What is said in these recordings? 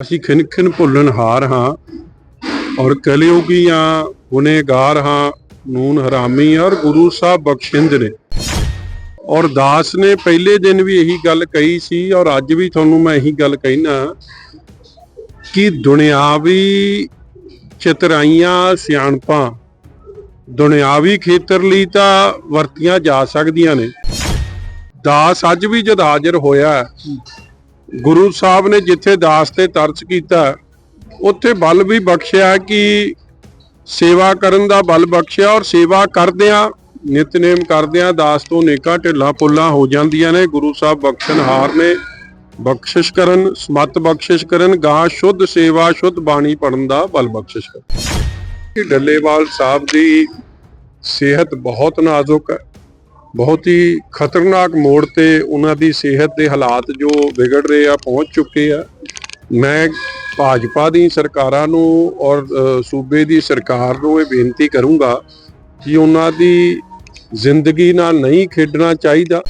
ਅਸੀਂ ਖਿਨਖਿਨ ਭੁੱਲਣ ਹਾਰ ਹਾਂ ਔਰ ਕਲਯੁਗੀਆਂ ਗੁਨੇਗਾਰ ਹਾਂ, ਨੂਨ ਹਰਾਮੀ ਔਰ ਗੁਰੂ ਸਾਹਿਬ ਬਖਸ਼ਿੰਦ ਨੇ। ਔਰ ਦਾਸ ਨੇ ਪਹਿਲੇ ਦਿਨ ਵੀ ਇਹੀ ਗੱਲ ਕਹੀ ਸੀ ਔਰ ਅੱਜ ਵੀ ਤੁਹਾਨੂੰ ਮੈਂ ਇਹੀ ਗੱਲ ਕਹਿਣਾ ਕਿ ਦੁਨਿਆਵੀ ਚਤਰਾਈਆਂ ਸਿਆਣਪਾਂ ਦੁਨਿਆਵੀ ਖੇਤਰ ਲਈ ਤਾਂ ਵਰਤੀਆਂ ਜਾ ਸਕਦੀਆਂ ਨੇ। ਦਾਸ ਅੱਜ ਵੀ ਜਦ ਹਾਜ਼ਰ ਹੋਇਆ ਗੁਰੂ ਸਾਹਿਬ ਨੇ ਜਿੱਥੇ ਦਾਸ ਤੇ ਤਰਸ ਕੀਤਾ, ਉੱਥੇ ਬਲ ਵੀ ਬਖਸ਼ਿਆ ਕਿ ਸੇਵਾ ਕਰਨ ਦਾ ਬਲ ਬਖਸ਼ਿਆ ਔਰ ਸੇਵਾ ਕਰਦਿਆਂ, ਨਿਤਨੇਮ ਕਰਦਿਆਂ ਦਾਸ ਤੋਂ ਨੇਕਾਂ ਢਿੱਲਾਂ ਪੁੱਲਾਂ ਹੋ ਜਾਂਦੀਆਂ ਨੇ। ਗੁਰੂ ਸਾਹਿਬ ਬਖਸ਼ਣਹਾਰ ਨੇ। ਬਖਸ਼ਿਸ਼ ਕਰਨ, ਸਮਤ ਬਖਸ਼ਿਸ਼ ਕਰਨ ਗਾਂ ਸ਼ੁੱਧ ਸੇਵਾ, ਸ਼ੁੱਧ ਬਾਣੀ ਪੜਨ ਦਾ ਬਲ ਬਖਸ਼ਿਸ਼ ਕਰਨ। ਕਿ ਡੱਲੇਵਾਲ ਸਾਹਿਬ ਦੀ ਸਿਹਤ ਬਹੁਤ ਨਾਜ਼ੁਕ ਹੈ। ਬਹੁਤ ਹੀ ਖਤਰਨਾਕ ਮੋੜ ਤੇ ਉਹਨਾਂ ਦੀ ਸਿਹਤ ਦੇ ਹਾਲਾਤ ਜੋ ਵਿਗੜ ਰਹੇ ਆ, ਪਹੁੰਚ ਚੁੱਕੇ ਆ। ਮੈਂ ਭਾਜਪਾ ਦੀ ਸਰਕਾਰਾਂ ਨੂੰ ਔਰ ਸੂਬੇ ਦੀ ਸਰਕਾਰ ਨੂੰ ਇਹ ਬੇਨਤੀ ਕਰੂੰਗਾ ਕਿ ਉਹਨਾਂ ਦੀ ਜ਼ਿੰਦਗੀ ਨਾਲ ਨਹੀਂ ਖੇਡਣਾ ਚਾਹੀਦਾ।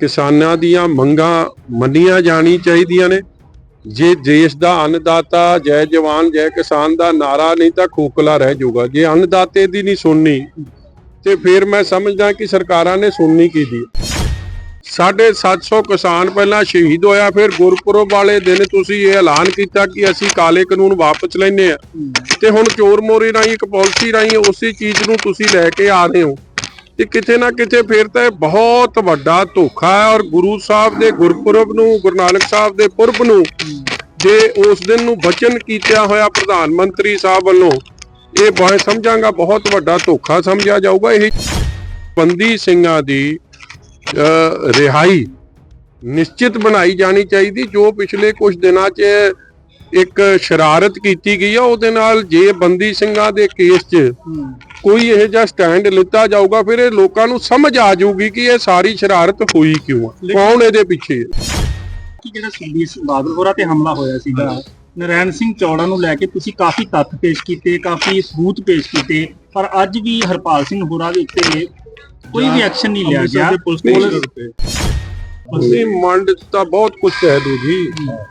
ਕਿਸਾਨਾਂ ਦੀਆਂ ਮੰਗਾਂ ਮੰਨੀਆਂ ਜਾਣੀ ਚਾਹੀਦੀਆਂ ਨੇ। ਜੇ ਦੇਸ਼ ਦਾ ਅੰਨਦਾਤਾ, ਜੈ ਜਵਾਨ, ਜੈ ਕਿਸਾਨ ਦਾ ਨਾਰਾ ਨਹੀਂ ਤਾਂ ਖੋਖਲਾ ਰਹਿ ਜਾਊਗਾ। ਜੇ ਅੰਨਦਾਤੇ ਦੀ ਨਹੀਂ ਸੁਣਨੀ ਤੇ ਫਿਰ ਮੈਂ ਸਮਝਦਾ ਕਿ ਸਰਕਾਰਾਂ ਨੇ ਸੁਣਨੀ ਕੀਤੀ। ਦੀ ਸਾਢੇ 700 ਕਿਸਾਨ ਪਹਿਲਾਂ ਸ਼ਹੀਦ ਹੋਇਆ, ਫਿਰ ਗੁਰਪੁਰਬ ਵਾਲੇ ਦਿਨ ਤੁਸੀਂ ਇਹ ਐਲਾਨ ਕੀਤਾ ਕਿ ਅਸੀਂ ਕਾਲੇ ਕਾਨੂੰਨ ਵਾਪਸ ਲੈਨੇ ਆ ਤੇ ਹੁਣ ਚੋਰ ਮੋਰੀ ਰਾਹੀਂ, ਇੱਕ ਪਾਲਿਸੀ ਰਾਹੀਂ ਉਸੇ ਚੀਜ਼ ਨੂੰ ਤੁਸੀਂ ਲੈ ਕੇ ਆ ਰਹੇ ਹੋ। ਤੇ ਕਿਤੇ ਨਾ ਕਿਤੇ ਫਿਰ ਤਾਂ ਇਹ ਬਹੁਤ ਵੱਡਾ ਧੋਖਾ ਹੈ ਔਰ ਗੁਰੂ ਸਾਹਿਬ ਦੇ ਗੁਰਪੁਰਬ ਨੂੰ, ਗੁਰੂ ਨਾਨਕ ਸਾਹਿਬ ਦੇ ਪੁਰਬ ਨੂੰ, ਜੇ ਉਸ ਦਿਨ ਨੂੰ ਬਚਨ ਕੀਤਾ ਹੋਇਆ ਪ੍ਰਧਾਨ ਮੰਤਰੀ ਸਾਹਿਬ ਵੱਲੋਂ ਇਹ ਮੈਂ ਸਮਝਾਂਗਾ, ਬਹੁਤ ਵੱਡਾ ਧੋਖਾ ਸਮਝਿਆ ਜਾਊਗਾ। ਇਹ ਬੰਦੀ ਸਿੰਘਾਂ ਦੀ ਰਿਹਾਈ ਨਿਸ਼ਚਿਤ ਬਣਾਈ ਜਾਣੀ ਚਾਹੀਦੀ। ਜੋ ਪਿਛਲੇ ਕੁਝ ਦਿਨਾਂ 'ਚ ਇੱਕ ਸ਼ਰਾਰਤ ਕੀਤੀ ਗਈ ਆ, ਉਹਦੇ ਨਾਲ ਜੇ ਬੰਦੀ ਸਿੰਘਾਂ ਦੇ ਕੇਸ 'ਚ ਕੋਈ ਇਹ ਜਿਹਾ ਸਟੈਂਡ ਲਿੱਤਾ ਜਾਊਗਾ, ਫਿਰ ਇਹ ਲੋਕਾਂ ਨੂੰ ਸਮਝ ਆ ਜਾਊਗੀ ਕਿ ਇਹ ਸਾਰੀ ਸ਼ਰਾਰਤ ਹੋਈ ਕਿਉਂ ਆ। ਕੌਣ ਇਹਦੇ ਪਿੱਛੇ ਹੈ ਕਿ ਜਿਹੜਾ ਸੁਖਬੀਰ ਸਿੰਘ ਬਾਦਲ ਹੋਰਾਂ ਤੇ ਹਮਲਾ ਹੋਇਆ ਸੀਗਾ ਨਰੈਣ ਸਿੰਘ ਚੌੜਾ ਨੂੰ ਲੈ ਕੇ ਤੁਸੀਂ ਕਾਫੀ ਤੱਥ ਪੇਸ਼ ਕੀਤੇ ਕਾਫੀ ਸਬੂਤ ਪੇਸ਼ ਕੀਤੇ ਪਰ ਅੱਜ ਵੀ ਹਰਪਾਲ ਸਿੰਘ ਹੋਰਾਂ ਦੇ ਉੱਤੇ ਕੋਈ ਵੀ ਐਕਸ਼ਨ ਨਹੀਂ ਲਿਆ ਗਿਆ। ਅਸੀਂ ਮੰਡ ਤਾਂ ਬਹੁਤ ਕੁਝ ਕਹਿ ਦੂ ਜੀ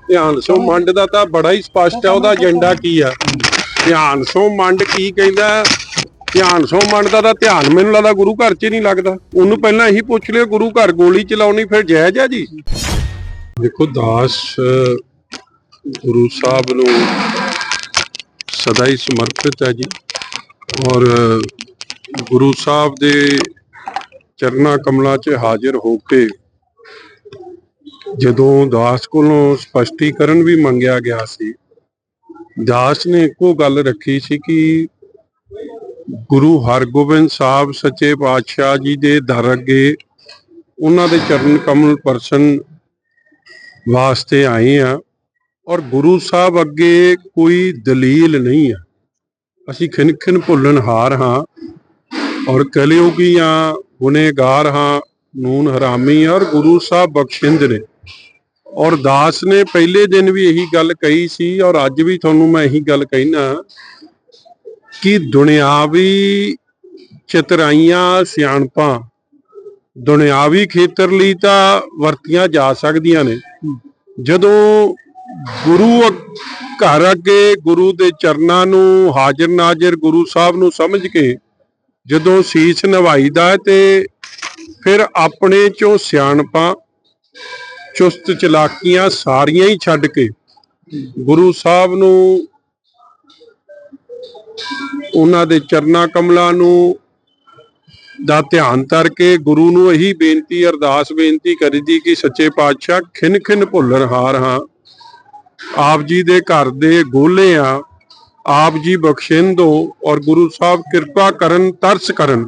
ਧਿਆਨ ਸੋ ਮੰਡ ਦਾ ਤਾਂ ਬੜਾ ਹੀ ਸਪਸ਼ਟ ਹੈ ਉਹਦਾ ਏਜੰਡਾ ਕੀ ਆ? ਧਿਆਨ ਸੋ ਮੰਡ ਕੀ ਕਹਿੰਦਾ? ਹੈ? ਧਿਆਨ ਸੋ ਮੰਡ ਦਾ ਤਾਂ ਧਿਆਨ ਮੈਨੂੰ ਲੱਗਦਾ ਗੁਰੂ ਘਰ 'ਚ ਹੀ ਨਹੀਂ ਲੱਗਦਾ। ਉਹਨੂੰ ਪਹਿਲਾਂ ਇਹੀ ਪੁੱਛ ਲਿਓ ਗੁਰੂ ਘਰ ਗੋਲੀ ਚਲਾਉਣੀ ਫਿਰ ਜਾਇਜ਼ ਆ ਜੀ? ਦੇਖੋ ਦਾਸ ਗੁਰੂ ਸਾਹਿਬ ਨੂੰ ਸਦਾ ਹੀ ਸਮਰਪਿਤ ਹੈ ਜੀ। ਔਰ ਗੁਰੂ ਸਾਹਿਬ ਦੇ ਚਰਨਾ ਕਮਲਾਂ 'ਚ ਹਾਜ਼ਰ ਹੋ ਕੇ ਜਦੋਂ ਦਾਸ ਕੋਲੋਂ ਸਪਸ਼ਟੀਕਰਨ ਵੀ ਮੰਗਿਆ ਗਿਆ ਸੀ, ਦਾਸ ਨੇ ਇੱਕੋ ਗੱਲ ਰੱਖੀ ਸੀ ਕਿ ਗੁਰੂ ਹਰਗੋਬਿੰਦ ਸਾਹਿਬ ਸੱਚੇ ਪਾਤਸ਼ਾਹ ਜੀ ਦੇ ਦਰ ਅੱਗੇ ਉਹਨਾਂ ਦੇ ਚਰਨ ਕਮਲ ਪਰਸਨ ਵਾਸਤੇ ਆਏ ਆ ਔਰ ਗੁਰੂ ਸਾਹਿਬ ਅੱਗੇ ਕੋਈ ਦਲੀਲ ਨਹੀਂ ਆ। ਅਸੀਂ ਖਿਨ ਭੁੱਲਣ ਹਾਰ ਹਾਂ ਔਰ ਕਲਯੁਗੀਆਂ ਗੁਨੇਗਾਰ ਹਾਂ, ਨੂਨ ਹਰਾਮੀ ਔਰ ਗੁਰੂ ਸਾਹਿਬ ਬਖਸ਼ਿੰਦ ਨੇ। ਔਰ ਦਾਸ ਨੇ ਪਹਿਲੇ ਦਿਨ ਵੀ ਇਹੀ ਗੱਲ ਕਹੀ ਸੀ ਔਰ ਅੱਜ ਵੀ ਤੁਹਾਨੂੰ ਮੈਂ ਇਹੀ ਗੱਲ ਕਹਿਣਾ ਕਿ ਦੁਨਿਆਵੀ ਚਤਰਾਈਆਂ ਸਿਆਣਪਾਂ ਦੁਨਿਆਵੀ ਖੇਤਰ ਲਈ ਤਾਂ ਵਰਤੀਆਂ ਜਾ ਸਕਦੀਆਂ ਨੇ। ਜਦੋਂ ਗੁਰੂ ਘਰ ਅੱਗੇ ਗੁਰੂ ਦੇ ਚਰਨਾਂ ਨੂੰ ਹਾਜ਼ਰ ਨਾਜ਼ਰ ਗੁਰੂ ਸਾਹਿਬ ਨੂੰ ਸਮਝ ਕੇ ਜਦੋਂ ਸੀਸ ਨਵਾਈਦਾ ਤੇ ਫਿਰ ਆਪਣੇ ਚੋਂ ਸਿਆਣਪਾਂ, ਚੁਸਤ ਚਲਾਕੀਆਂ ਸਾਰੀਆਂ ਹੀ ਛੱਡ ਕੇ ਗੁਰੂ ਸਾਹਿਬ ਨੂੰ ਉਹਨਾਂ ਦੇ ਚਰਨਾ ਕਮਲਾਂ ਨੂੰ ਦਾ ਧਿਆਨ ਧਰ ਕੇ ਗੁਰੂ ਨੂੰ ਇਹੀ ਬੇਨਤੀ, ਅਰਦਾਸ ਬੇਨਤੀ ਕਰੀਦੀ ਕਿ ਸੱਚੇ ਪਾਤਸ਼ਾਹ ਖਿਨ ਖਿਨ ਭੁੱਲਰ ਹਾਰ ਹਾਂ। ਆਪ ਜੀ ਦੇ ਘਰ ਦੇ ਗੋਲੇ ਆ, ਆਪ ਜੀ ਬਖਸ਼ਿੰਦੋ ਔਰ ਗੁਰੂ ਸਾਹਿਬ ਕਿਰਪਾ ਕਰਨ, ਤਰਸ ਕਰਨ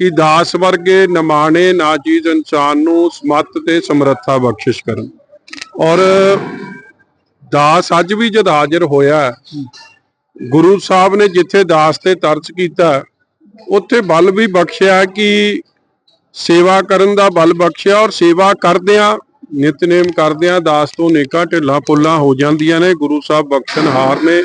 ਕਿ ਦਾਸ ਵਰਗੇ ਨਮਾਣੇ ਨਾਜੀਜ਼ ਇਨਸਾਨ ਨੂੰ ਸਮਤ ਤੇ ਸਮਰੱਥਾ ਬਖਸ਼ਿਸ਼ ਕਰਨ। ਔਰ ਦਾਸ ਅੱਜ ਵੀ ਜਦ ਹਾਜ਼ਰ ਹੋਇਆ, ਗੁਰੂ ਸਾਹਿਬ ਨੇ ਜਿੱਥੇ ਦਾਸ ਤੇ ਤਰਸ ਕੀਤਾ, ਉੱਥੇ ਬਲ ਵੀ ਬਖਸ਼ਿਆ ਕਿ ਸੇਵਾ ਕਰਨ ਦਾ ਬਲ ਬਖਸ਼ਿਆ ਔਰ ਸੇਵਾ ਕਰਦਿਆਂ ਨਿਤਨੇਮ ਕਰਦਿਆਂ ਦਾਸ ਤੋਂ ਨੇਕਾਂ ਢਿੱਲਾਂ ਪੁੱਲਾਂ ਹੋ ਜਾਂਦੀਆਂ ਨੇ ਗੁਰੂ ਸਾਹਿਬ ਬਖਸ਼ਣਹਾਰ ਨੇ।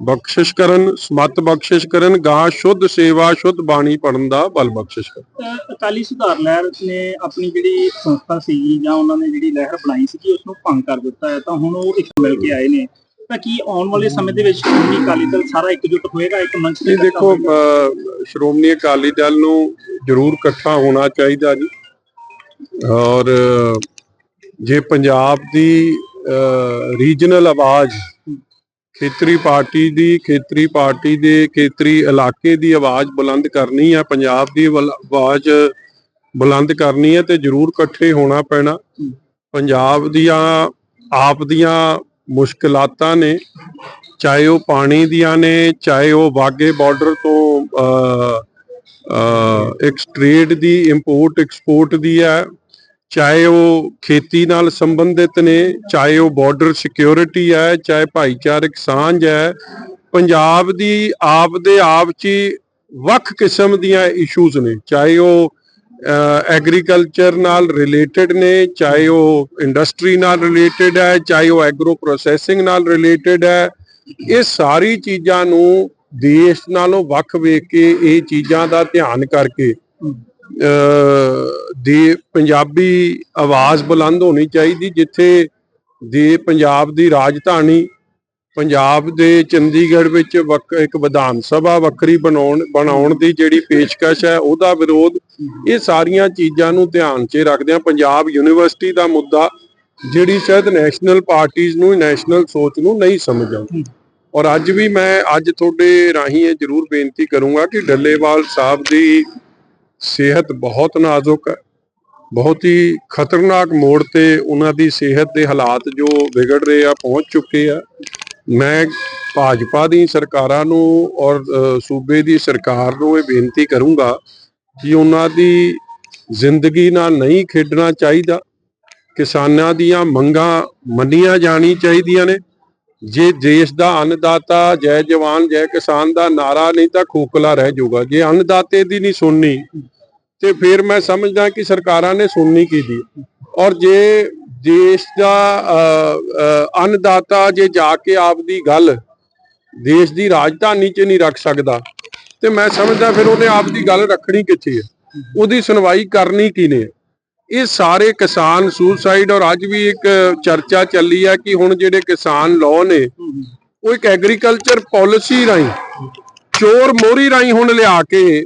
ਬਖਸ਼ਿਸ਼ ਕਰਨ ਸਮਤ ਬਖਸ਼ਿਸ਼ ਕਰਨ ਗਾਂ ਸ਼ੁੱਧ ਸੇਵਾ ਸ਼ੁੱਧ ਬਾਣੀ ਪੜਨ ਦਾ ਬਲ ਬਖਸ਼ਿਸ਼ ਕਰਨ। ਅਕਾਲੀ ਸੁਧਾਰ ਲਹਿਰ ਨੇ ਆਪਣੀ ਜਿਹੜੀ ਸੰਸਥਾ ਸੀ ਜਾਂ ਉਹਨਾਂ ਨੇ ਜਿਹੜੀ ਲਹਿਰ ਬਣਾਈ ਸੀ ਉਸ ਨੂੰ ਭੰਗ ਕਰ ਦਿੱਤਾ ਹੈ। ਤਾਂ ਹੁਣ ਉਹ ਇੱਕ ਮਿਲ ਕੇ ਆਏ ਨੇ। ਤਾਂ ਕੀ ਆਉਣ ਵਾਲੇ ਸਮੇਂ ਦੇ ਵਿੱਚ ਸ਼੍ਰੋਮਣੀ ਅਕਾਲੀ ਦਲ ਸਾਰਾ ਇਕਜੁੱਟ ਹੋਏਗਾ? ਇੱਕ ਮੰਚ ਤੇ ਦੇਖੋ ਸ਼੍ਰੋਮਣੀ ਅਕਾਲੀ ਦਲ ਨੂੰ ਜ਼ਰੂਰ ਇਕੱਠਾ ਹੋਣਾ ਚਾਹੀਦਾ ਜੀ। ਔਰ ਜੇ ਪੰਜਾਬ ਦੀ ਰੀਜਨਲ ਆਵਾਜ਼ ਖੇਤਰੀ ਪਾਰਟੀ ਦੀ ਖੇਤਰੀ ਪਾਰਟੀ ਦੇ ਖੇਤਰੀ ਇਲਾਕੇ ਦੀ ਆਵਾਜ਼ ਬੁਲੰਦ ਕਰਨੀ ਹੈ ਪੰਜਾਬ ਦੀ ਵਲ- ਆਵਾਜ਼ ਬੁਲੰਦ ਕਰਨੀ ਹੈ ਤੇ ਜ਼ਰੂਰ ਇਕੱਠੇ ਹੋਣਾ ਪੈਣਾ। ਪੰਜਾਬ ਦੀਆਂ ਆਪ ਦੀਆਂ ਮੁਸ਼ਕਲਾਤਾਂ ਨੇ ਚਾਹੇ ਉਹ ਪਾਣੀ ਦੀਆਂ ਨੇ ਚਾਹੇ ਉਹ ਵਾਗੇ ਬਾਰਡਰ ਤੋਂ ਅ, ਅ, ਦੀ ਇੰਪੋਰਟ ਐਕਸਪੋਰਟ ਦੀ ਹੈ ਚਾਹੇ ਉਹ ਖੇਤੀ ਨਾਲ ਸੰਬੰਧਿਤ ਨੇ, ਚਾਹੇ ਉਹ ਬਾਰਡਰ ਸਿਕਿਉਰਿਟੀ ਹੈ, ਚਾਹੇ ਭਾਈਚਾਰਕ ਸਾਂਝ ਹੈ, ਪੰਜਾਬ ਦੀ ਆਪ ਦੇ ਆਪ 'ਚ ਹੀ ਵੱਖ ਕਿਸਮ ਦੀਆਂ ਇਸ਼ੂਜ਼ ਨੇ। ਚਾਹੇ ਉਹ ਐਗਰੀਕਲਚਰ ਨਾਲ ਰਿਲੇਟਡ ਨੇ, ਚਾਹੇ ਉਹ ਇੰਡਸਟਰੀ ਨਾਲ ਰਿਲੇਟਡ ਹੈ, ਚਾਹੇ ਉਹ ਐਗਰੋ ਪ੍ਰੋਸੈਸਿੰਗ ਨਾਲ ਰਿਲੇਟਡ ਹੈ, ਇਹ ਸਾਰੀ ਚੀਜ਼ਾਂ ਨੂੰ ਦੇਸ਼ ਨਾਲੋਂ ਵੱਖ ਵੇਖ ਕੇ ਇਹ ਚੀਜ਼ਾਂ ਦਾ ਧਿਆਨ ਕਰਕੇ ਦੇ ਪੰਜਾਬੀ ਆਵਾਜ਼ ਬੁਲੰਦ ਹੋਣੀ ਚਾਹੀਦੀ, ਜਿੱਥੇ ਦੇ ਪੰਜਾਬ ਦੀ ਰਾਜਧਾਨੀ, ਪੰਜਾਬ ਦੇ ਚੰਡੀਗੜ੍ਹ ਵਿੱਚ ਵੱਖ, ਇੱਕ ਵਿਧਾਨ ਸਭਾ ਵੱਖਰੀ ਬਣਾਉਣ ਬਣਾਉਣ ਦੀ ਜਿਹੜੀ ਪੇਸ਼ਕਸ਼ ਹੈ, ਉਹਦਾ ਵਿਰੋਧ ਇਹ ਸਾਰੀਆਂ ਚੀਜ਼ਾਂ ਨੂੰ ਧਿਆਨ 'ਚ ਰੱਖਦਿਆਂ ਪੰਜਾਬ ਯੂਨੀਵਰਸਿਟੀ ਦਾ ਮੁੱਦਾ, ਜਿਹੜੀ ਸ਼ਾਇਦ ਨੈਸ਼ਨਲ ਪਾਰਟੀਆਂ ਨੂੰ, ਨੈਸ਼ਨਲ ਸੋਚ ਨੂੰ ਨਹੀਂ ਸਮਝ ਆਉਂਦੀ। ਔਰ ਅੱਜ ਵੀ ਮੈਂ, ਅੱਜ ਤੁਹਾਡੇ ਰਾਹੀਂ ਇਹ ਜ਼ਰੂਰ ਬੇਨਤੀ ਕਰੂੰਗਾ ਕਿ ਡੱਲੇਵਾਲ ਸਾਹਿਬ ਦੀ ਸਿਹਤ ਬਹੁਤ ਨਾਜ਼ੁਕ ਹੈ। ਬਹੁਤ ਹੀ ਖਤਰਨਾਕ ਮੋੜ ਤੇ ਉਹਨਾਂ ਦੀ ਸਿਹਤ ਦੇ ਹਾਲਾਤ ਜੋ ਵਿਗੜ ਰਹੇ ਆ, ਪਹੁੰਚ ਚੁੱਕੇ ਆ। ਮੈਂ ਭਾਜਪਾ ਦੀ ਸਰਕਾਰਾਂ ਨੂੰ ਔਰ ਸੂਬੇ ਦੀ ਸਰਕਾਰ ਨੂੰ ਇਹ ਬੇਨਤੀ ਕਰੂੰਗਾ ਕਿ ਉਹਨਾਂ ਦੀ ਜ਼ਿੰਦਗੀ ਨਾਲ ਨਹੀਂ ਖੇਡਣਾ ਚਾਹੀਦਾ। ਕਿਸਾਨਾਂ ਦੀਆਂ ਮੰਗਾਂ ਮੰਨੀਆਂ ਜਾਣੀ ਚਾਹੀਦੀਆਂ ਨੇ। ਜੇ ਦੇਸ਼ ਦਾ ਅੰਨਦਾਤਾ ਜੈ ਜਵਾਨ, ਜੈ ਕਿਸਾਨ ਦਾ ਨਾਰਾ ਨਹੀਂ ਤਾਂ ਖੋਖਲਾ ਰਹਿ ਜਾਊਗਾ। ਜੇ ਅੰਨਦਾਤੇ ਦੀ ਨਹੀਂ ਸੁਣਨੀ ਤੇ ਫਿਰ ਮੈਂ ਸਮਝਦਾ ਕਿ ਸਰਕਾਰਾਂ ਨੇ ਸੁਣਨੀ ਕੀਦੀ ਔਰ ਜੇ ਦੇਸ਼ ਦਾ ਅੰਨਦਾਤਾ ਜੇ ਜਾ ਕੇ ਆਪਦੀ ਗੱਲ ਦੇਸ਼ ਦੀ ਰਾਜਧਾਨੀ 'ਚ ਨਹੀਂ ਰੱਖ ਸਕਦਾ, ਤੇ ਮੈਂ ਸਮਝਦਾ ਫਿਰ ਉਹਨੇ ਆਪਦੀ ਗੱਲ ਰੱਖਣੀ ਕਿੱਥੇ ਹੈ? ਉਹਦੀ ਸੁਣਵਾਈ ਕਰਨੀ ਕਿਨੇ ਇਹ ਸਾਰੇ ਕਿਸਾਨ ਸੁਸਾਈਡ ਔਰ ਅੱਜ ਵੀ ਇੱਕ ਚਰਚਾ ਚੱਲੀ ਹੈ ਕਿ ਹੁਣ ਜਿਹੜੇ ਕਿਸਾਨ ਲਾਅ ਨੇ, ਉਹ ਇੱਕ ਐਗਰੀਕਲਚਰ ਪਾਲਿਸੀ ਰਾਹੀਂ, ਚੋਰ ਮੋਰੀ ਰਾਹੀਂ ਹੁਣ ਲਿਆ ਕੇ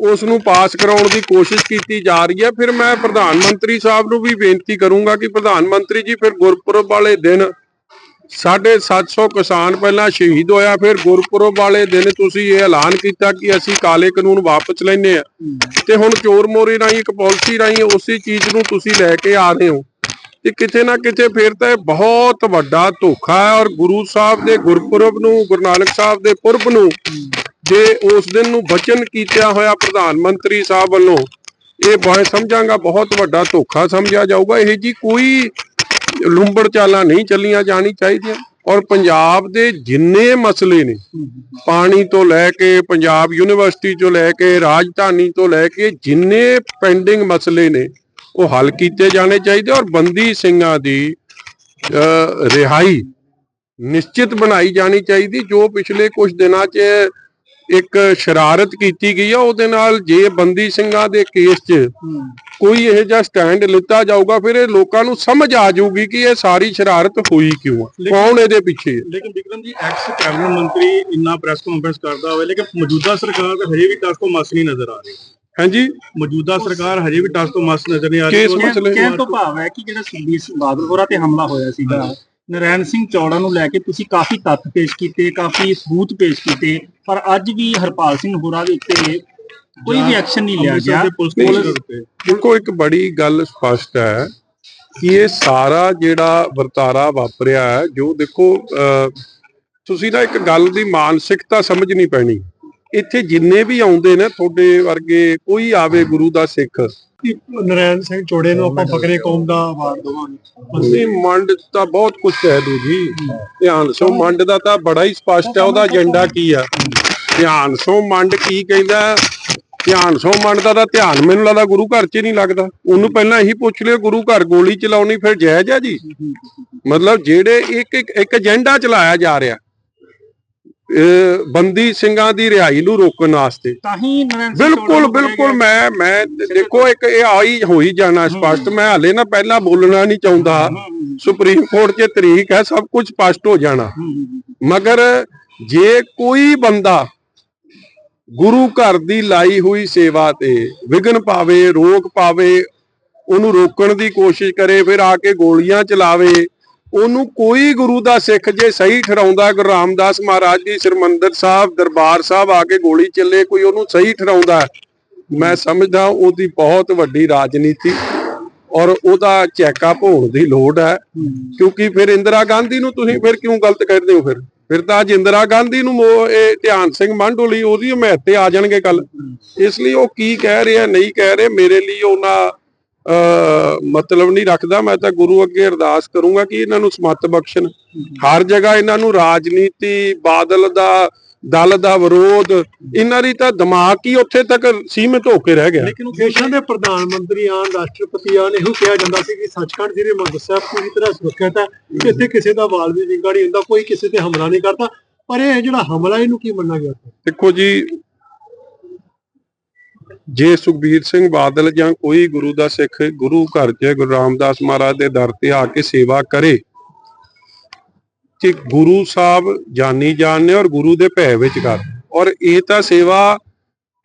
ਉਸ ਨੂੰ ਪਾਸ ਕਰਾਉਣ ਦੀ ਕੋਸ਼ਿਸ਼ ਕੀਤੀ ਜਾ ਰਹੀ ਹੈ। ਫਿਰ ਮੈਂ ਪ੍ਰਧਾਨ ਮੰਤਰੀ ਸਾਹਿਬ ਨੂੰ ਵੀ ਬੇਨਤੀ ਕਰੂੰਗਾ ਕਿ ਪ੍ਰਧਾਨ ਮੰਤਰੀ ਜੀ, ਫਿਰ ਗੁਰਪੁਰਬ ਵਾਲੇ ਦਿਨ 750 ਕਿਸਾਨ ਪਹਿਲਾਂ ਸ਼ਹੀਦ ਹੋਇਆ। ਫਿਰ ਗੁਰਪੁਰਬ ਵਾਲੇ ਦਿਨ ਤੁਸੀਂ ਇਹ ਐਲਾਨ ਕੀਤਾ ਕਿ ਅਸੀਂ ਕਾਲੇ ਕਾਨੂੰਨ ਵਾਪਸ ਲੈਨੇ ਆ ਤੇ ਹੁਣ ਚੋਰ ਮੋਰੀ ਰਾਹੀਂ, ਇੱਕ ਪਾਲਿਸੀ ਰਾਹੀਂ ਉਸੇ ਚੀਜ਼ ਨੂੰ ਤੁਸੀਂ ਲੈ ਕੇ ਆ ਰਹੇ ਹੋ। ਤੇ ਕਿਤੇ ਨਾ ਕਿਤੇ ਫਿਰ ਤਾਂ ਇਹ ਬਹੁਤ ਵੱਡਾ ਧੋਖਾ ਹੈ ਔਰ ਗੁਰੂ ਸਾਹਿਬ ਦੇ ਗੁਰਪੁਰਬ ਨੂੰ, ਗੁਰੂ ਨਾਨਕ ਸਾਹਿਬ ਦੇ ਪੁਰਬ ਨੂੰ ਜੇ ਉਸ ਦਿਨ ਨੂੰ ਬਚਨ ਕੀਤਾ ਹੋਇਆ ਪ੍ਰਧਾਨ ਮੰਤਰੀ ਸਾਹਿਬ ਵੱਲੋਂ ਇਹ ਬਹੁਤ ਸਮਝਾਂਗਾ ਬਹੁਤ ਵੱਡਾ ਧੋਖਾ ਸਮਝਿਆ ਜਾਊਗਾ। ਇਹ ਜੀ ਕੋਈ ਲੁੰਬੜ ਚਾਲਾਂ ਨਹੀਂ ਚੱਲੀਆਂ ਜਾਣੀ ਚਾਹੀਦੀਆਂ। ਔਰ ਪੰਜਾਬ ਦੇ ਜਿੰਨੇ ਮਸਲੇ ਨੇ ਪਾਣੀ ਤੋਂ ਲੈ ਕੇ ਪੰਜਾਬ ਯੂਨੀਵਰਸਿਟੀ ਤੋਂ ਲੈ ਕੇ ਰਾਜਧਾਨੀ ਤੋਂ ਲੈ ਕੇ ਜਿੰਨੇ ਪੈਂਡਿੰਗ ਮਸਲੇ ਨੇ ਉਹ ਹੱਲ ਕੀਤੇ ਜਾਣੇ ਚਾਹੀਦੇ। ਔਰ ਬੰਦੀ ਸਿੰਘਾਂ ਦੀ ਅਹ, ਰਿਹਾਈ ਨਿਸ਼ਚਿਤ ਬਣਾਈ ਜਾਣੀ ਚਾਹੀਦੀ। ਜੋ ਪਿਛਲੇ ਕੁਝ ਦਿਨਾਂ 'ਚ ਇੱਕ ਸ਼ਰਾਰਤ ਕੀਤੀ ਗਈ ਆ ਉਹਦੇ ਨਾਲ ਜੇ ਬੰਦੀ ਸਿੰਘਾਂ ਦੇ ਕੇਸ 'ਚ ਕੋਈ ਇਹ ਜਿਹਾ ਸਟੈਂਡ ਲਿੱਤਾ ਜਾਊਗਾ ਫਿਰ ਇਹ ਲੋਕਾਂ ਨੂੰ ਸਮਝ ਆ ਜਾਊਗੀ ਕਿ ਇਹ ਸਾਰੀ ਸ਼ਰਾਰਤ ਹੋਈ ਕਿਉਂ ਆ ਕੌਣ ਇਹਦੇ ਪਿੱਛੇ ਹੈ ਲੇਕਿਨ ਵਿਕਰਮ ਜੀ ਐਕਸ ਕੈਬਨਿਟ ਮੰਤਰੀ ਇੰਨਾ ਪ੍ਰੈਸ ਕਾਨਫਰੰਸ ਕਰਦਾ ਹੋਵੇ ਲੇਕਿਨ ਮੌਜੂਦਾ ਸਰਕਾਰ ਤਾਂ ਹਜੇ ਵੀ ਟਸ ਤੋਂ ਮਸ ਨਹੀਂ ਨਜ਼ਰ ਆ ਰਹੀ। ਹਾਂਜੀ? ਮੌਜੂਦਾ ਸਰਕਾਰ ਹਜੇ ਵੀ ਟਸ ਤੋਂ ਮਸ ਨਜ਼ਰ ਨਹੀਂ ਆ ਰਹੀ। ਕਿਸ ਮਸਲੇ? ਕਹਿਣ ਤੋਂ ਭਾਵ ਹੈ ਕਿ ਜਿਹੜਾ ਸੁਖਬੀਰ ਸਿੰਘ ਬਾਦਲ ਹੋਰਾਂ ਤੇ ਹਮਲਾ ਹੋਇਆ ਸੀਗਾ ਨਰੈਣ ਸਿੰਘ ਚੌੜਾ ਨੂੰ ਲੈ ਕੇ ਤੁਸੀਂ ਕਾਫੀ ਤੱਥ ਪੇਸ਼ ਕੀਤੇ ਕਾਫੀ ਸਬੂਤ ਪੇਸ਼ ਕੀਤੇ ਪਰ ਅੱਜ ਵੀ ਹਰਪਾਲ ਸਿੰਘ ਹੋਰਾਂ ਦੇ ਉੱਤੇ ਕੋਈ ਵੀ ਐਕਸ਼ਨ ਨਹੀਂ ਲਿਆ ਗਿਆ। ਦੇਖੋ ਇੱਕ ਬੜੀ ਗੱਲ ਸਪਸ਼ਟ ਹੈ ਕਿ ਇਹ ਸਾਰਾ ਜਿਹੜਾ ਵਰਤਾਰਾ ਵਾਪਰਿਆ ਹੈ ਜੋ ਦੇਖੋ ਤੁਸੀਂ ਨਾ ਇੱਕ ਗੱਲ ਦੀ ਮਾਨਸਿਕਤਾ ਸਮਝਣੀ ਪੈਣੀ। ਇੱਥੇ ਜਿੰਨੇ ਵੀ ਆਉਂਦੇ ਨੇ ਤੁਹਾਡੇ ਵਰਗੇ ਕੋਈ ਆਵੇ ਗੁਰੂ ਦਾ ਸਿੱਖ। ਨਰੈਣ ਸਿੰਘ ਚੋੜੇ ਨੂੰ ਆਪਾਂ ਫਕਰੇ ਕੌਮ ਦਾ ਅਵਾਰਡ ਦਵਾਂਗੇ। ਅਸੀਂ ਮੰਡ ਤਾਂ ਬਹੁਤ ਕੁਝ ਕਹਿ ਦੂ ਜੀ। ਧਿਆਨ ਸੋ ਮੰਡ ਦਾ ਤਾਂ ਬੜਾ ਹੀ ਸਪਸ਼ਟ ਹੈ ਉਹਦਾ ਏਜੰਡਾ ਕੀ ਆ? ਧਿਆਨ ਸੋ ਮੰਡ ਕੀ ਕਹਿੰਦਾ? ਧਿਆਨ ਸੋ ਮੰਡ ਦਾ ਤਾਂ ਧਿਆਨ ਮੈਨੂੰ ਲੱਗਦਾ ਗੁਰੂ ਘਰ 'ਚ ਨਹੀਂ ਲੱਗਦਾ। ਉਹਨੂੰ ਪਹਿਲਾਂ ਇਹੀ ਪੁੱਛ ਲਿਓ ਗੁਰੂ ਘਰ ਗੋਲੀ ਚਲਾਉਣੀ ਫਿਰ ਜਾਇਜ਼ ਆ ਜੀ? ਮਤਲਬ ਜਿਹੜੇ ਇੱਕ ਇੱਕ ਏਜੰਡਾ ਚਲਾਇਆ ਜਾ ਰਿਹਾ। ਬੰਦੀ ਸਿੰਘਾਂ ਦੀ ਰਿਹਾਈ ਨੂੰ ਰੋਕਣ ਵਾਸਤੇ। ਤਾਂ ਹੀ ਬਿਲਕੁਲ ਬਿਲਕੁਲ। ਮੈਂ ਮੈਂ ਦੇਖੋ ਇੱਕ ਇਹ ਆਈ ਹੋਈ ਜਾਣਾ ਸਪਸ਼ਟ। ਮੈਂ ਹਾਲੇ ਨਾ ਪਹਿਲਾਂ ਬੋਲਣਾ ਨਹੀਂ ਚਾਹੁੰਦਾ। ਸੁਪਰੀਮ ਕੋਰਟ 'ਚ ਤਰੀਕ ਹੈ ਸਭ ਕੁਝ ਸਪਸ਼ਟ ਹੋ ਜਾਣਾ। ਮਗਰ ਜੇ ਕੋਈ ਬੰਦਾ ਗੁਰੂ ਘਰ ਦੀ ਲਾਈ ਹੋਈ ਸੇਵਾ ਤੇ ਵਿਘਨ ਪਾਵੇ ਰੋਕ ਪਾਵੇ ਉਹਨੂੰ ਰੋਕਣ ਦੀ ਕੋਸ਼ਿਸ਼ ਕਰੇ ਫਿਰ ਆ ਕੇ ਗੋਲੀਆਂ ਚਲਾਵੇ ਉਹਨੂੰ ਕੋਈ ਗੁਰੂ ਦਾ ਸਿੱਖ ਜੇ ਸਹੀ ਠਹਿਰਾਉਂਦਾ, ਗੁਰੂ ਰਾਮਦਾਸ ਮਹਾਰਾਜ ਜੀ ਸਿਰਮੰਦਰ ਸਾਹਿਬ, ਦਰਬਾਰ ਸਾਹਿਬ ਆ ਕੇ ਗੋਲੀ ਚੱਲੇ, ਕੋਈ ਉਹਨੂੰ ਸਹੀ ਠਹਿਰਾਉਂਦਾ ਮੈਂ ਸਮਝਦਾ ਉਹਦੀ ਬਹੁਤ ਵੱਡੀ ਰਾਜਨੀਤੀ ਔਰ ਉਹਦਾ ਚੈੱਕਅਪ ਹੋਣ ਦੀ ਲੋੜ ਹੈ। ਕਿਉਂਕਿ ਫਿਰ ਇੰਦਰਾ ਗਾਂਧੀ ਨੂੰ ਤੁਸੀਂ ਫਿਰ ਕਿਉਂ ਗਲਤ ਕਰਦੇ ਹੋ ਫਿਰ? ਫਿਰ ਤਾਂ ਅੱਜ ਇੰਦਰਾ ਗਾਂਧੀ ਨੂੰ ਇਹ ਧਿਆਨ ਸਿੰਘ ਮੰਡੋਲੀ ਉਹਦੀ ਹਮਾਇਤ ਤੇ ਆ ਜਾਣਗੇ ਕੱਲ ਇਸ ਲਈ ਉਹ ਕੀ ਕਹਿ ਰਿਹਾ, ਨਹੀਂ ਕਹਿ ਰਹੇ, ਮੇਰੇ ਲਈ ਉਹਨਾਂ ਮਤਲਬ ਨਹੀਂ ਰੱਖਦਾ ਮੈਂ ਤਾਂ ਗੁਰੂ ਅੱਗੇ ਅਰਦਾਸ ਕਰੂੰਗਾ ਕਿ ਇਹਨਾਂ ਨੂੰ ਸਮੱਤ ਬਖਸ਼ਣ। ਹਰ ਜਗ੍ਹਾ ਇਹਨਾਂ ਨੂੰ ਰਾਜਨੀਤੀ ਬਾਦਲ ਦਾ ਦਲ ਦਾ ਵਿਰੋਧ ਇਹਨਾਂ ਦੀ ਤਾਂ ਦਿਮਾਗ ਹੀ ਉੱਥੇ ਤੱਕ ਸੀਮਿਤ ਹੋ ਕੇ ਰਹਿ ਗਿਆ। ਲੇਕਿਨ ਦੇਸ਼ਾਂ ਦੇ ਪ੍ਰਧਾਨ ਮੰਤਰੀ ਆਨ ਰਾਸ਼ਟਰਪਤੀ ਆਨ ਇਹੋ ਕਿਹਾ ਜਾਂਦਾ ਸੀ ਕਿ ਸੱਚਖੰਡ ਸ੍ਰੀ ਹਰਿਮੰਦਰ ਸਾਹਿਬ ਪੂਰੀ ਤਰ੍ਹਾਂ ਸੁਰੱਖਿਅਤ ਹੈ ਕਿ ਇੱਥੇ ਕਿਸੇ ਦਾ ਵਾਲ ਵੀ ਵਿੰਗਾ ਨਹੀਂ ਹੁੰਦਾ ਕੋਈ ਕਿਸੇ ਤੇ ਹਮਲਾ ਨਹੀਂ ਕਰਦਾ। ਪਰ ਇਹ ਜਿਹੜਾ ਹਮਲਾ ਇਹਨੂੰ ਕੀ ਮੰਨਣਾ ਗਿਆ ਦੇਖੋ ਜੀ ਜੇ ਸੁਖਬੀਰ ਸਿੰਘ ਬਾਦਲ ਜਾਂ ਕੋਈ ਗੁਰੂ ਦਾ ਸਿੱਖ ਗੁਰੂ ਘਰ 'ਚ ਗੁਰੂ ਰਾਮਦਾਸ ਮਹਾਰਾਜ ਦੇ ਦਰ ਤੇ ਆ ਕੇ ਸੇਵਾ ਕਰੇ ਕਿ ਗੁਰੂ ਸਾਹਿਬ ਜਾਨੀ ਜਾਣ ਨੇ ਔਰ ਗੁਰੂ ਦੇ ਭੈ ਵਿੱਚ ਕਰ ਔਰ ਇਹ ਤਾਂ ਸੇਵਾ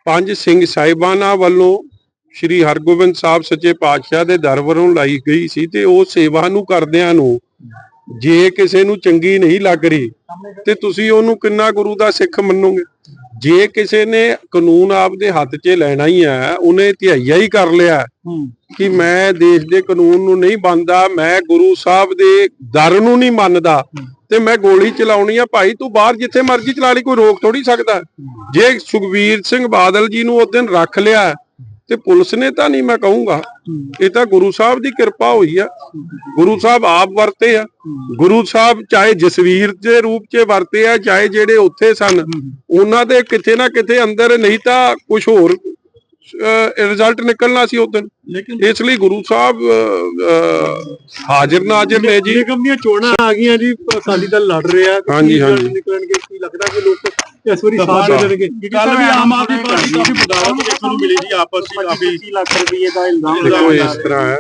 ਪੰਜ ਸਿੰਘ ਸਾਹਿਬਾਨਾਂ ਵੱਲੋਂ ਸ੍ਰੀ ਹਰਗੋਬਿੰਦ ਸਾਹਿਬ ਸੱਚੇ ਪਾਤਸ਼ਾਹ ਦੇ ਦਰ ਵੱਲੋਂ ਲਾਈ ਗਈ ਸੀ ਤੇ ਉਹ ਸੇਵਾ ਨੂੰ ਕਰਦਿਆਂ ਨੂੰ ਜੇ ਕਿਸੇ ਨੂੰ ਚੰਗੀ ਨਹੀਂ ਲੱਗ ਰਹੀ, ਤੇ ਤੁਸੀਂ ਉਹਨੂੰ ਕਿੰਨਾ ਗੁਰੂ ਦਾ ਸਿੱਖ ਮੰਨੋਗੇ? ਜੇ ਕਿਸੇ ਨੇ ਕਾਨੂੰਨ ਆਪਦੇ ਹੱਥ 'ਚ ਲੈਣਾ ਹੀ ਹੈ ਉਹਨੇ ਧਿਆਈਆ ਹੀ ਕਰ ਲਿਆ। ਕਿ ਮੈਂ ਦੇਸ਼ ਦੇ ਕਾਨੂੰਨ ਨੂੰ ਨਹੀਂ ਮੰਨਦਾ ਮੈਂ ਗੁਰੂ ਸਾਹਿਬ ਦੇ ਦਰ ਨੂੰ ਨਹੀਂ ਮੰਨਦਾ ਤੇ ਮੈਂ ਗੋਲੀ ਚਲਾਉਣੀ ਆ ਭਾਈ ਤੂੰ ਬਾਹਰ ਜਿੱਥੇ ਮਰਜ਼ੀ ਚਲਾ ਲਈ ਕੋਈ ਰੋਕ ਥੋੜੀ ਸਕਦਾ। ਜੇ ਸੁਖਬੀਰ ਸਿੰਘ ਬਾਦਲ ਜੀ ਨੂੰ ਉਸ ਦਿਨ ਰੱਖ ਲਿਆ ਤੇ ਪੁਲਿਸ ਨੇ ਤਾਂ ਨਹੀਂ ਮੈਂ ਕਹੂੰਗਾ। ਇਹ ਤਾਂ ਗੁਰੂ ਸਾਹਿਬ ਦੀ ਕਿਰਪਾ ਹੋਈ ਆ। ਗੁਰੂ ਸਾਹਿਬ ਆਪ ਵਰਤੇ ਆ। ਗੁਰੂ ਸਾਹਿਬ ਚਾਹੇ ਜਸਵੀਰ ਦੇ ਰੂਪ 'ਚ ਵਰਤੇ ਆ, ਚਾਹੇ ਜਿਹੜੇ ਉੱਥੇ ਸਨ, ਉਹਨਾਂ ਦੇ ਕਿਤੇ ਨਾ ਕਿਤੇ ਅੰਦਰ ਨਹੀਂ ਤਾਂ ਕੁਝ ਹੋਰ ਰਿਜ਼ਲਟ ਨਿਕਲਣਾ ਸੀ ਉਸ ਦਿਨ। ਲੇਕਿਨ ਇਸ ਲਈ ਗੁਰੂ ਸਾਹਿਬ ਹਾਜ਼ਰ ਨਾਜ਼ਰ ਨੇ ਜੀ। ਨਿਗਮ ਦੀਆਂ ਚੋਣਾਂ ਆ ਗਈਆਂ ਜੀ ਅਕਾਲੀ ਦਲ ਲੜ ਰਿਹਾ ਹਾਂਜੀ, ਹਾਂਜੀ। ਨਿਕਲਣਗੇ ਕੀ ਲੱਗਦਾ ਕਿ ਲੋਕ ਇਸ ਵਾਰੀ ਸਾਥ ਦੇਣਗੇ? ਕੱਲ੍ਹ ਵੀ ਆਮ ਆਦਮੀ ਪਾਰਟੀ ਕਾਫੀ ਦੇਖਣ ਨੂੰ ਮਿਲੀ ਜੀ ਆਪਸ ਵਿੱਚ ਕਾਫੀ 25 ਲੱਖ ਰੁਪਏ ਦਾ ਇਲਜ਼ਾਮ ਦੇਖੋ ਇਸ ਤਰ੍ਹਾਂ ਹੈ।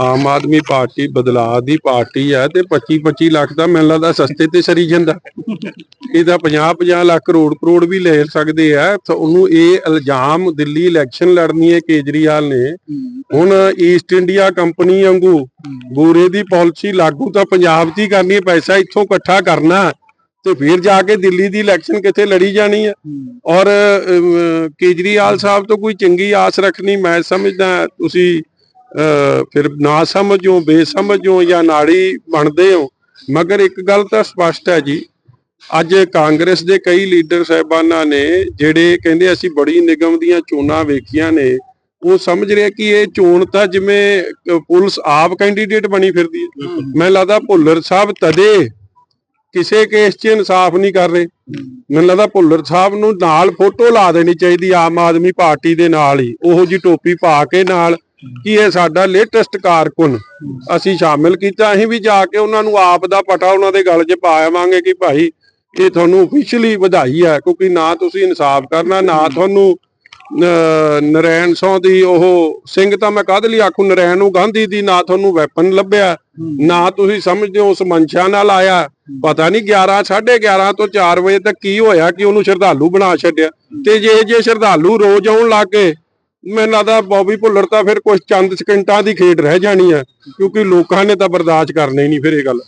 ਆਮ ਆਦਮੀ ਪਾਰਟੀ ਬਦਲਾਅ ਦੀ ਪਾਰਟੀ ਹੈ ਤੇ 25 25 ਲੱਖ ਦਾ ਮੈਨੂੰ ਲੱਗਦਾ ਸਸਤੇ ਤੇ ਸਰੀ ਜਾਂਦਾ। ਇਹਦਾ 50 50 ਲੱਖ ਕਰੋੜ ਕਰੋੜ ਵੀ ਲੈ ਸਕਦੇ ਆ। ਤਾਂ ਉਹਨੂੰ ਇਹ ਇਲਜ਼ਾਮ ਦਿੱਲੀ ਇਲੈਕਸ਼ਨ ਲੜਨੀ ਹੈ ਕੇਜਰੀਵਾਲ ਨੇ। ਹੁਣ ਈਸਟ ਇੰਡੀਆ ਕੰਪਨੀ ਵਾਂਗੂ ਗੋਰੇ ਦੀ ਪਾਲਿਸੀ ਲਾਗੂ ਤਾਂ ਪੰਜਾਬ 'ਚ ਹੀ ਕਰਨੀ ਹੈ, ਪੈਸਾ ਇੱਥੋਂ ਇਕੱਠਾ ਕਰਨਾ ਤੇ ਫਿਰ ਜਾ ਕੇ ਦਿੱਲੀ ਦੀ ਇਲੈਕਸ਼ਨ ਕਿੱਥੇ ਲੜੀ ਜਾਣੀ ਹੈ? ਔਰ ਕੇਜਰੀਵਾਲ ਸਾਹਿਬ ਤੋਂ ਕੋਈ ਚੰਗੀ ਆਸ ਰੱਖਣੀ ਮੈਂ ਸਮਝਦਾ ਤੁਸੀਂ ਫਿਰ ਨਾ ਸਮਝੋ ਬੇਸਮਝੋ ਜਾਂ ਨਾੜੀ ਬਣਦੇ ਹੋ। ਮਗਰ ਇੱਕ ਗੱਲ ਤਾਂ ਸਪਸ਼ਟ ਹੈ ਜੀ। ਅੱਜ ਕਾਂਗਰਸ ਦੇ ਕਈ ਲੀਡਰ ਸਾਹਿਬਾਨਾਂ ਨੇ ਜਿਹੜੇ ਕਹਿੰਦੇ ਅਸੀਂ ਬੜੀ ਨਿਗਮ ਦੀਆਂ ਚੋਣਾਂ ਵੇਖੀਆਂ ਨੇ ਉਹ ਸਮਝ ਰਿਹਾ ਕਿ ਇਹ ਚੋਣ ਤਾਂ ਜਿਵੇਂ ਪੁਲਿਸ ਆਪ ਕੈਂਡੀਡੇਟ ਬਣੀ ਫਿਰਦੀ ਹੈ। ਮੈਨੂੰ ਲੱਗਦਾ ਭੁੱਲਰ ਸਾਹਿਬ ਤਦੇ ਕਿਸੇ ਕੇਸ 'ਚ ਇਨਸਾਫ ਨਹੀਂ ਕਰ ਰਹੇ। ਮੈਨੂੰ ਲੱਗਦਾ ਭੁੱਲਰ ਸਾਹਿਬ ਨੂੰ ਨਾਲ ਫੋਟੋ ਲਾ ਦੇਣੀ ਚਾਹੀਦੀ ਆਮ ਆਦਮੀ ਪਾਰਟੀ ਦੇ ਨਾਲ ਹੀ। ਉਹੋ ਜੀ ਟੋਪੀ ਪਾ ਕੇ ਨਾਲ ਕਿ ਇਹ ਸਾਡਾ ਲੇਟੈਸਟ ਕਾਰਕੁਨ? ਅਸੀਂ ਸ਼ਾਮਿਲ ਕੀਤਾ, ਅਸੀਂ ਵੀ ਜਾ ਕੇ ਉਹਨਾਂ ਨੂੰ ਆਪ ਦਾ ਪਟਾ ਉਹਨਾਂ ਦੇ ਗਲ 'ਚ ਪਾ ਆਵਾਂਗੇ ਕਿ ਭਾਈ ਇਹ ਤੁਹਾਨੂੰ ਅਫੀਸ਼ੀਅਲੀ ਵਧਾਈ ਹੈ, ਕਿਉਂਕਿ ਨਾ ਤੁਸੀਂ ਇਨਸਾਫ ਕਰਨਾ, ਨਾ ਤੁਹਾਨੂੰ ਨ- ਨਰੈਣ ਸੌ ਦੀ ਉਹ ਸਿੰਘ ਤਾਂ ਮੈਂ ਕਾਹਦੇ ਲਈ, ਆਖੂ ਨਰੈਣ ਨੂੰ ਗਾਂਧੀ ਦੀ ਨਾ ਤੁਹਾਨੂੰ ਵੈਪਨ ਲੱਭਿਆ, ਨਾ ਤੁਸੀਂ ਸਮਝਦੇ ਹੋ ਉਸ ਮਨਸ਼ਾ ਨਾਲ ਆਇਆ। ਪਤਾ ਨਹੀਂ 11 11:30 ਤੋਂ 4 ਵਜੇ ਤੱਕ ਕੀ ਹੋਇਆ ਕਿ ਉਹਨੂੰ ਸ਼ਰਧਾਲੂ ਬਣਾ ਛੱਡਿਆ। ਤੇ ਜੇ ਜੇ ਸ਼ਰਧਾਲੂ ਰੋਜ਼ ਆਉਣ ਲੱਗ ਗਏ ਮੈਨੂੰ ਲੱਗਦਾ ਬੌਬੀ ਭੁੱਲਰ ਤਾਂ ਫਿਰ ਕੁਝ ਚੰਦ ਸਕਿੰਟਾਂ ਦੀ ਖੇਡ ਰਹਿ ਜਾਣੀ ਹੈ ਕਿਉਂਕਿ ਲੋਕਾਂ ਨੇ ਤਾਂ ਬਰਦਾਸ਼ਤ ਕਰਨੀ ਨਹੀਂ ਫਿਰ ਇਹ ਗੱਲ।